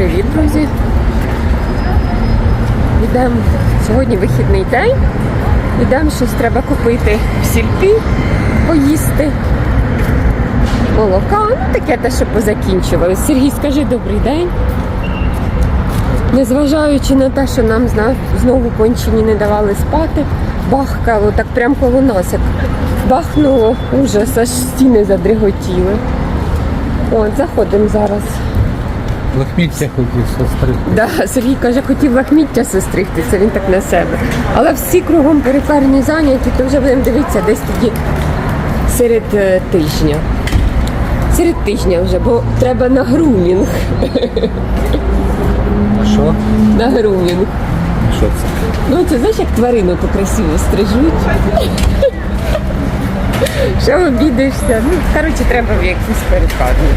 привіт, друзі! Йдемо сьогодні вихідний день. Йдемо щось треба купити в сільпі, поїсти. Молока, ну таке те, що позакінчувалось. Сергій, скажи добрий день. Незважаючи на те, що нам знову кончені не давали спати, бахкало так прямо коло нас, як бахнуло ужас, аж стіни задриготіли. От, заходимо зараз. Лахміття хотів сестри. Да, Сергій каже, хотів лахміття сестригтися, він так на себе. Але всі кругом перекарні зайняті, то вже будемо дивитися десь тоді серед е, тижня. Серед тижня вже, бо треба на грумінг. Що? На грумінг. Що це? Ну, це знаєш, як тварину то красиво стрижуть. Що обідишся? Ну, коротше, треба в якусь перекарню.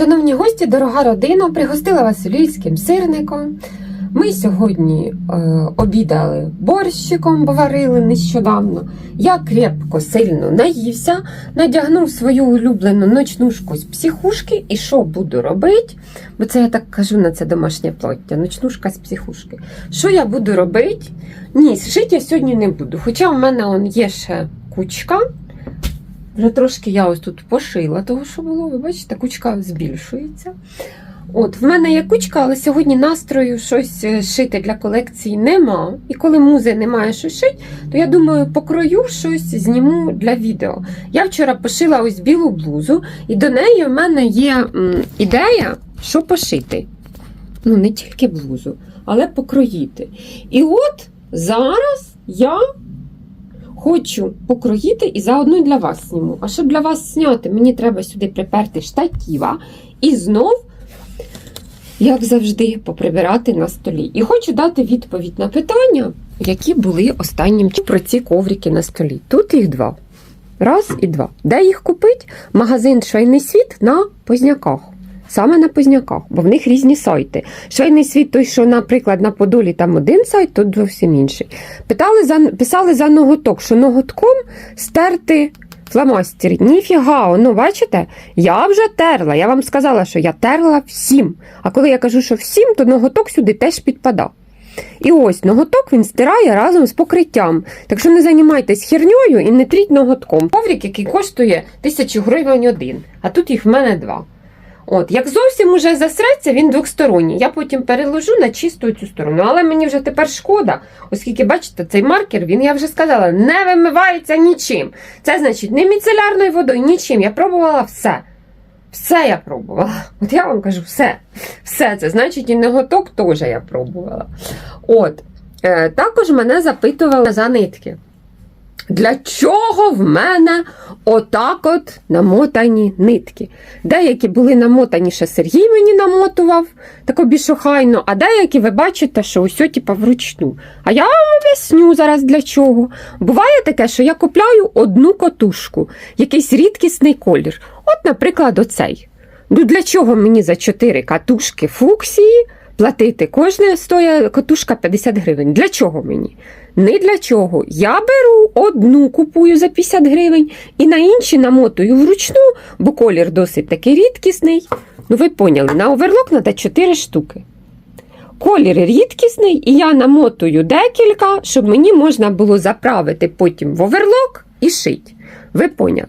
Шановні гості, дорога родина, пригостила вас львівським сирником. Ми сьогодні е, обідали борщиком, бо варили нещодавно. Я крепко сильно наївся, надягнув свою улюблену ночнушку з психушки. І що буду робити? Бо це я так кажу на це домашнє плаття, ночнушка з психушки. Що я буду робити? Ні, шити я сьогодні не буду. Хоча в мене он є ще кучка. Вже трошки я ось тут пошила того, що було. Ви бачите, кучка збільшується. От, в мене є кучка, але сьогодні настрою щось е, шити для колекції нема. І коли музи немає що шити, то я думаю, покрою щось зніму для відео. Я вчора пошила ось білу блузу, і до неї в мене є ідея, що пошити. Ну, не тільки блузу, але покроїти. І от зараз я хочу покроїти і заодно для вас зніму. А щоб для вас зняти, мені треба сюди приперти штатіва і знов, як завжди, поприбирати на столі. І хочу дати відповідь на питання, які були останнім часом про ці коврики на столі. Тут їх два. Раз і два. Де їх купити? Магазин Швейний світ на Позняках. Саме на Позняках, бо в них різні сайти. Швейний світ, той, що, наприклад, на Подолі там один сайт, тут зовсім інший. Питали за, писали за ноготок, що ноготком стерти фломастери. Ніфіга, ну бачите, я вже терла. Я вам сказала, що я терла всім. А коли я кажу, що всім, то ноготок сюди теж підпадав. І ось ноготок він стирає разом з покриттям. Так що не займайтесь херньою і не тріть ноготком. Коврик, який коштує тисячу гривень один, а тут їх в мене два. От, як зовсім уже засреться, він двосторонній. Я потім переложу на чисту цю сторону. Але мені вже тепер шкода, оскільки, бачите, цей маркер, він, я вже сказала, не вимивається нічим. Це значить не міцелярною водою, нічим. Я пробувала все. Все я пробувала. От я вам кажу, все. Все це. Значить, і ноготок теж я пробувала. От. Е, також мене запитували за нитки. Для чого в мене отак от намотані нитки? Деякі були намотані, ще Сергій мені намотував, так більш охайно, а деякі ви бачите, що ось типа вручну. А я вам об'ясню зараз для чого. Буває таке, що я купляю одну котушку, якийсь рідкісний колір. От, наприклад, оцей. Ну для чого мені за 4 катушки фуксії платити? Кожна стоїть катушка 50 гривень. Для чого мені? Не для чого. Я беру одну, купую за 50 гривень і на інші намотую вручну, бо колір досить такий рідкісний. Ну, ви поняли, на оверлок треба 4 штуки. колір рідкісний, і я намотую декілька, щоб мені можна було заправити потім в оверлок і шить. Ви поняли?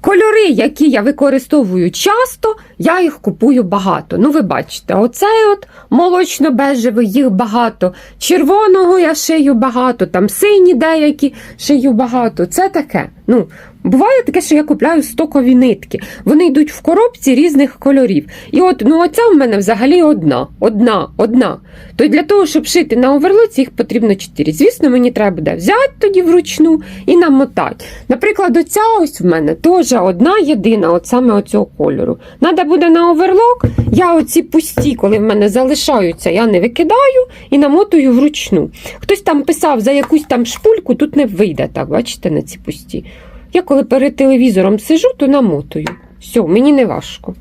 Кольори, які я використовую часто, я їх купую багато. Ну, ви бачите, оцей от молочно-бежевий, їх багато. Червоного я шию багато, там сині деякі шию багато. Це таке. Ну, буває таке, що я купляю стокові нитки. Вони йдуть в коробці різних кольорів. І от ну, оця в мене взагалі одна. Одна, одна. То для того, щоб шити на оверлоці, їх потрібно чотири. Звісно, мені треба буде взяти тоді вручну і намотати. Наприклад, оця ось в мене теж одна єдина, от саме оцього кольору. Надо буде на оверлок, я оці пусті, коли в мене залишаються, я не викидаю і намотую вручну. Хтось там писав за якусь там шпульку, тут не вийде так, бачите, на ці пусті. Я коли перед телевізором сижу, то намотую. Все, мені не важко.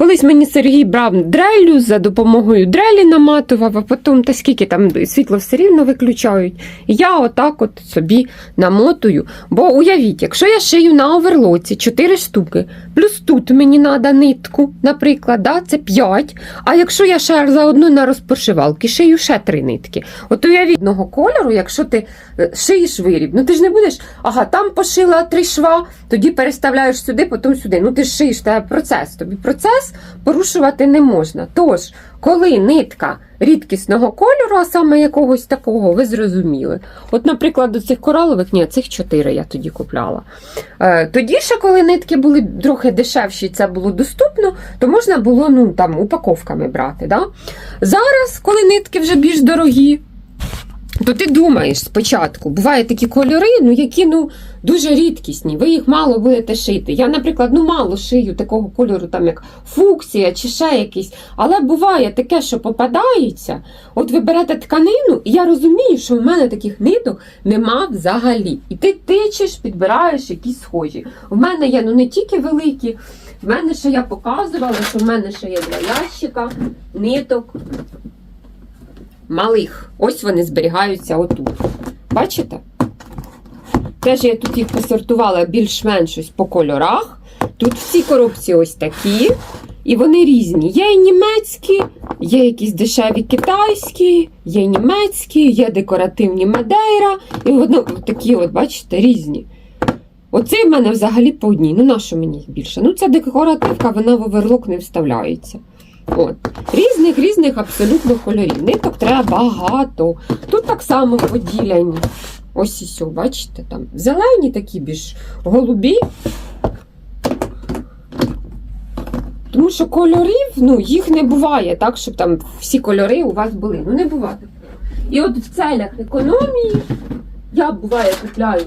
Колись мені Сергій брав дрелю за допомогою дрелі наматував, а потім та скільки там світло все рівно виключають. Я отак от собі намотую. Бо уявіть, якщо я шию на оверлоці 4 штуки, плюс тут мені треба нитку, наприклад, да, це 5. А якщо я ще заодно на розпошивалки шию ще 3 нитки. От уявіть одного кольору, якщо ти е, шиєш виріб, ну ти ж не будеш, ага, там пошила три шва, тоді переставляєш сюди, потім сюди. Ну ти ж шиєш, тебе процес. Тобі процес порушувати не можна. Тож, коли нитка рідкісного кольору, а саме якогось такого, ви зрозуміли. От, наприклад, до цих коралових, ні, цих чотири я тоді купляла. Е, тоді ще, коли нитки були трохи дешевші, це було доступно, то можна було ну, там, упаковками брати. Да? Зараз, коли нитки вже більш дорогі, то ти думаєш спочатку, бувають такі кольори, ну які ну дуже рідкісні, ви їх мало будете шити. Я, наприклад, ну мало шию такого кольору, там як фуксія чи ще якийсь. Але буває таке, що попадається. От ви берете тканину, і я розумію, що в мене таких ниток нема взагалі. І ти тичеш, підбираєш якісь схожі. В мене є ну не тільки великі. В мене ще я показувала, що в мене ще є два ящика ниток малих. Ось вони зберігаються отут. Бачите? Теж я тут їх посортувала більш-менш ось по кольорах. Тут всі коробці ось такі. І вони різні. Є і німецькі, є якісь дешеві китайські, є німецькі, є декоративні Мадейра. І воно такі, от, бачите, різні. Оце в мене взагалі по одній. Ну, на що мені їх більше? Ну, це декоративка, вона в оверлок не вставляється. От. Різних різних абсолютно кольорів. Ниток треба багато. Тут так само поділяні. Ось і все, бачите, там зелені такі більш голубі. Тому що кольорів, ну, їх не буває, так, щоб там всі кольори у вас були. Ну, не буває. І от в целях економії я буває купляю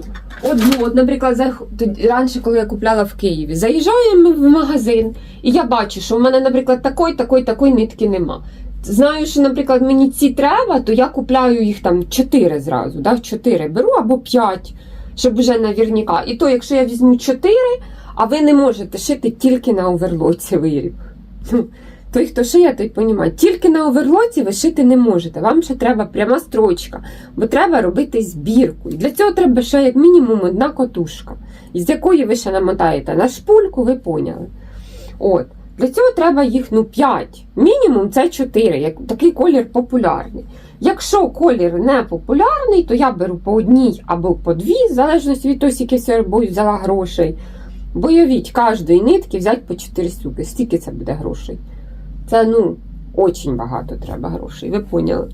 одну. От, наприклад, за, тоді- раніше, коли я купляла в Києві, заїжджаємо в магазин, і я бачу, що в мене, наприклад, такої, такої, такої нитки нема. Знаю, що, наприклад, мені ці треба, то я купляю їх там 4 зразу, да, 4 беру або 5, щоб вже навірняка. І то, якщо я візьму 4, а ви не можете шити тільки на оверлоці виріб. Той, хто шиє, той розуміє. Тільки на оверлоці ви шити не можете. Вам ще треба пряма строчка, бо треба робити збірку. І для цього треба ще як мінімум одна котушка, із якої ви ще намотаєте на шпульку, ви поняли. От. Для цього треба їх ну, 5. Мінімум це 4, як такий колір популярний. Якщо колір не популярний, то я беру по одній або по дві, в залежності від того, скільки собою взяла грошей. Бойовіть кожної нитки взяти по 4 штуки. Стільки це буде грошей? Це ну, очень багато треба грошей, ви поняли.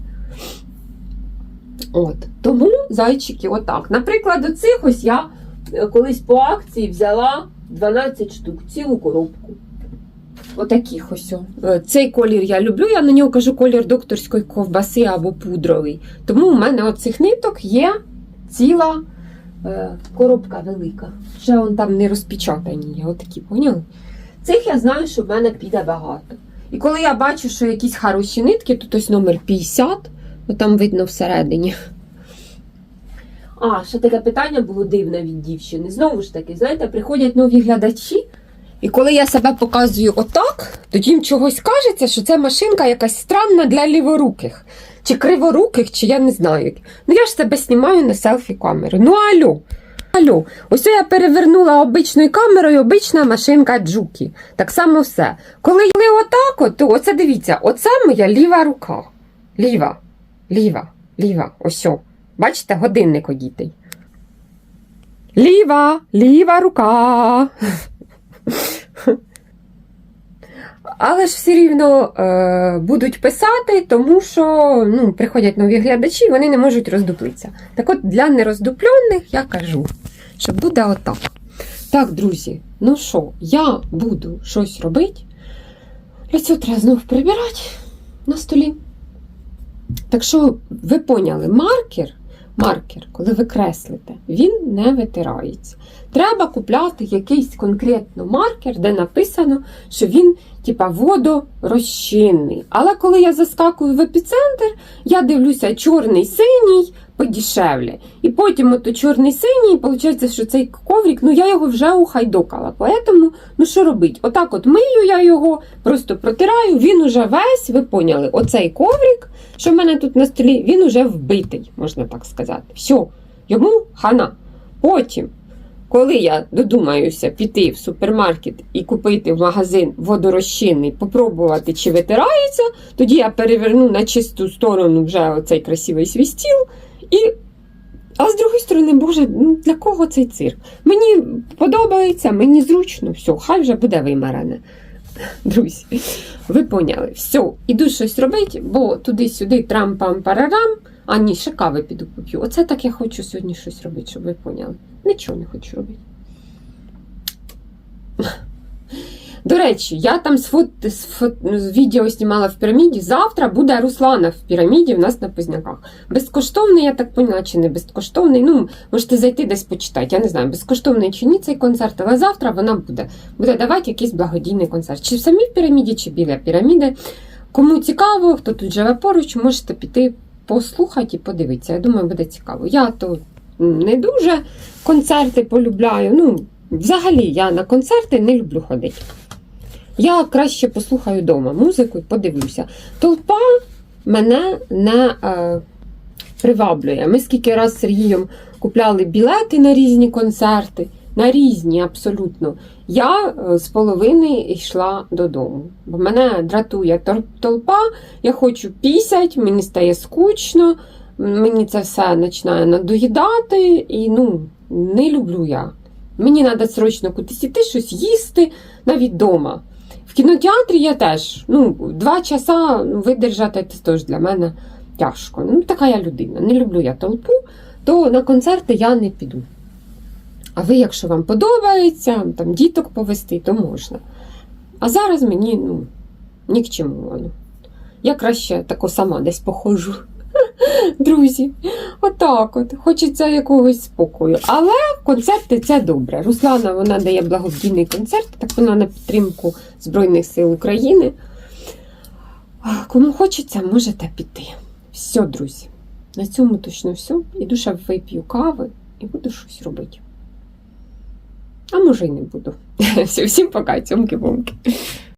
От. Тому зайчики, отак. Наприклад, оцих ось я е, колись по акції взяла 12 штук, цілу коробку. Отаких ось. Е, Цей колір я люблю, я на нього кажу колір докторської ковбаси або пудровий. Тому у мене оцих ниток є ціла е, коробка велика. Ще вон там не розпечатані є, отакі, поняли? Цих я знаю, що в мене піде багато. І коли я бачу, що якісь хороші нитки, тут ось номер 50, ну там видно всередині. А, ще таке питання було дивне від дівчини. Знову ж таки, знаєте, приходять нові глядачі, і коли я себе показую отак, то їм чогось кажеться, що це машинка якась странна для ліворуких, чи криворуких, чи я не знаю. Ну я ж себе знімаю на селфі камеру. Ну алло. Алло, ось я перевернула обичною камерою, обична машинка Джукі. Так само все. Коли йли отак, от, то оце дивіться, оце моя ліва рука. Ліва, ліва, ліва, ось. Бачите, годинник одітий. Ліва, ліва рука. Але ж все рівно е, будуть писати, тому що ну, приходять нові глядачі, вони не можуть роздуплитися. Так от для нероздуплених я кажу, що буде отак. Так, друзі, ну що, я буду щось робити. Для цього треба знов прибирати на столі. Так що ви поняли, маркер, маркер, коли ви креслите, він не витирається. Треба купляти якийсь конкретно маркер, де написано, що він типа водорозчинний. Але коли я заскакую в епіцентр, я дивлюся чорний синій подішевле. І потім ото чорний синій, і виходить, що цей коврик, ну я його вже ухайдокала. Поэтому, ну що робить? Отак от мию я його, просто протираю, він уже весь, ви поняли, оцей коврик, що в мене тут на столі, він уже вбитий, можна так сказати. Все, йому хана. Потім коли я додумаюся піти в супермаркет і купити в магазин водорозчинний, попробувати, чи витирається, тоді я переверну на чисту сторону вже оцей красивий свій стіл. І... А з другої сторони, Боже, для кого цей цирк? Мені подобається, мені зручно, все, хай вже буде вимарене. Друзі, ви поняли. Все, іду щось робити, бо туди-сюди трам-пам-парарам, а ні, ще кави піду поп'ю. Оце так я хочу сьогодні щось робити, щоб ви поняли. Нічого не хочу робити. До речі, я там з, фот... з, фот... з відео знімала в піраміді. Завтра буде Руслана в піраміді в нас на Позняках. Безкоштовний, я так поняла, чи не безкоштовний. Ну, можете зайти десь почитати. Я не знаю, безкоштовний чи ні цей концерт, але завтра вона буде. Буде давати якийсь благодійний концерт. Чи в самій піраміді, чи біля піраміди. Кому цікаво, хто тут живе поруч, можете піти послухати і подивитися. Я думаю, буде цікаво. Я то не дуже концерти полюбляю. Ну, взагалі, я на концерти не люблю ходити. Я краще послухаю вдома музику і подивлюся. Толпа мене не е, приваблює. Ми скільки раз з Сергієм купляли білети на різні концерти, на різні абсолютно. Я е, з половини йшла додому. Бо мене дратує толпа, я хочу пісять, мені стає скучно, мені це все починає надоїдати, і ну, не люблю я. Мені треба срочно кудись іти, щось їсти, навіть вдома. В кінотеатрі я теж. Ну, два часа видержати це теж для мене тяжко. Ну, така я людина. Не люблю я толпу, то на концерти я не піду. А ви, якщо вам подобається, там діток повести, то можна. А зараз мені ну, ні к чому воно. Я краще тако сама десь походжу. Друзі, отак от. Хочеться якогось спокою. Але концерти це добре. Руслана вона дає благодійний концерт, так вона на підтримку Збройних сил України. Кому хочеться, можете піти. Все, друзі. На цьому точно все. Іду ще вип'ю кави і буду щось робити. А може й не буду. Все, всім пока, цьомки-бомки.